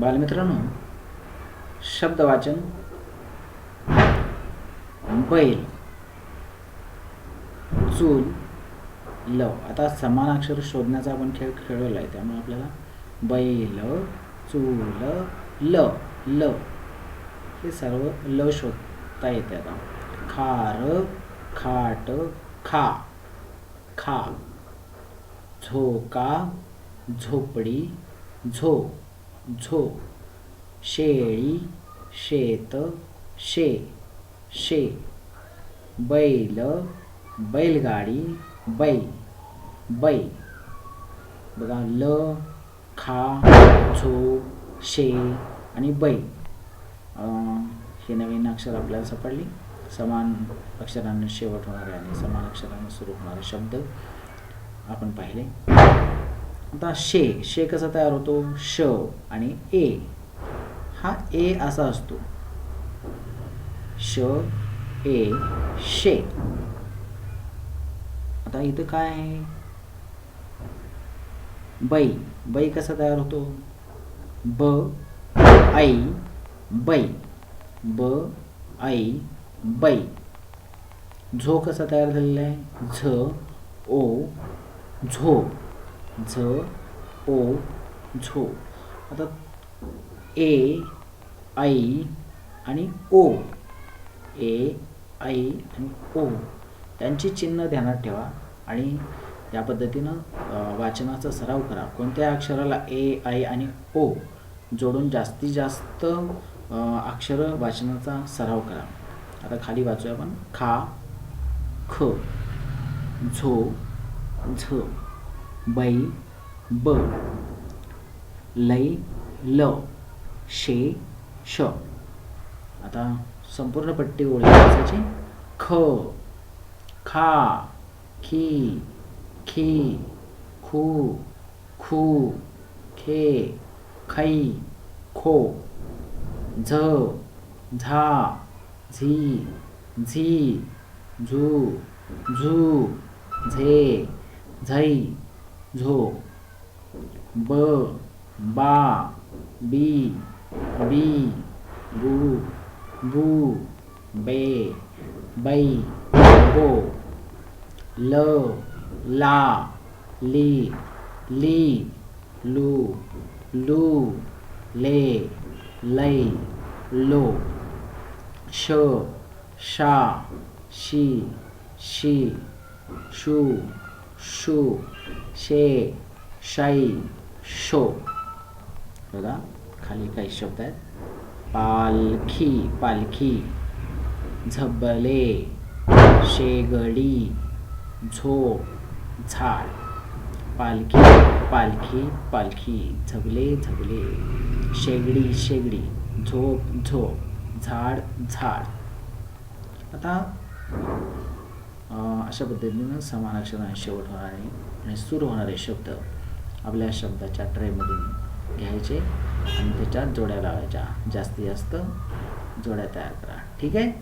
बालमित्रांनो शब्दवाचन बैल चूल लव. आता समान अक्षर शोधण्याचा आपण खेळ खेळवला आहे त्यामुळे आपल्याला बैल चूल ल ल हे सर्व ल शोधता येते आता. खार खाट खा खा. झोका झोपडी झो. झो. शेळी शेत शे. शे. बैल बैलगाडी बै. बै. बघा ल खा झो शे आणि बै. हे नवीन अक्षर आपल्याला सापडली. समान अक्षरांना शेवट होणारे आणि समान अक्षरांना सुरू होणारे शब्द आपण पाहिले. आता शे शे कसा तयार होतो? श आणि ए. हा ए असा असतो. श ए शे. आता इथं काय आहे? बै. बै कसा तयार होतो? ब आई बै. ब आई बै. झो कसा तयार झालेला आहे? झ ओ झो. झ ओ झो. आता ए आई आणि ओ. ए आई आणि ओ. त्यांची चिन्ह ध्यानात ठेवा आणि या पद्धतीनं वाचनाचा सराव करा. कोणत्या अक्षराला ए आय आणि ओ जोडून जास्तीत जास्त अक्षरं वाचनाचा सराव करा. आता खाली वाचूया आपण. खा ख झो झ. बै ब लै ल शे श. आता संपूर्ण पट्टी ओळखी ख खा खी खी खू खू खे खै खो झ झा झी झी झू झू झे झै झो ब बा बी बी गु बू बे बै बो ल ला ली ली लू लू ले लै लो श शा शी शी शू शू शे शाई शो. बघा खाली काही शब्द आहेत. पालखी पालखी. झबले शेगडी झोप झाड. पालखी पालखी पालखी. झबले झबले. शेगडी शेगडी. झोप झोप. झाड झाड. आता अशा पद्धतीनं समान अक्षराने शेवट होणारे आणि सुरू होणारे शब्द आपल्या शब्दाच्या ट्रेमधून घ्यायचे आणि त्याच्यात जोड्या लावायच्या. जास्तीत जास्त जोड्या तयार करा. ठीक आहे?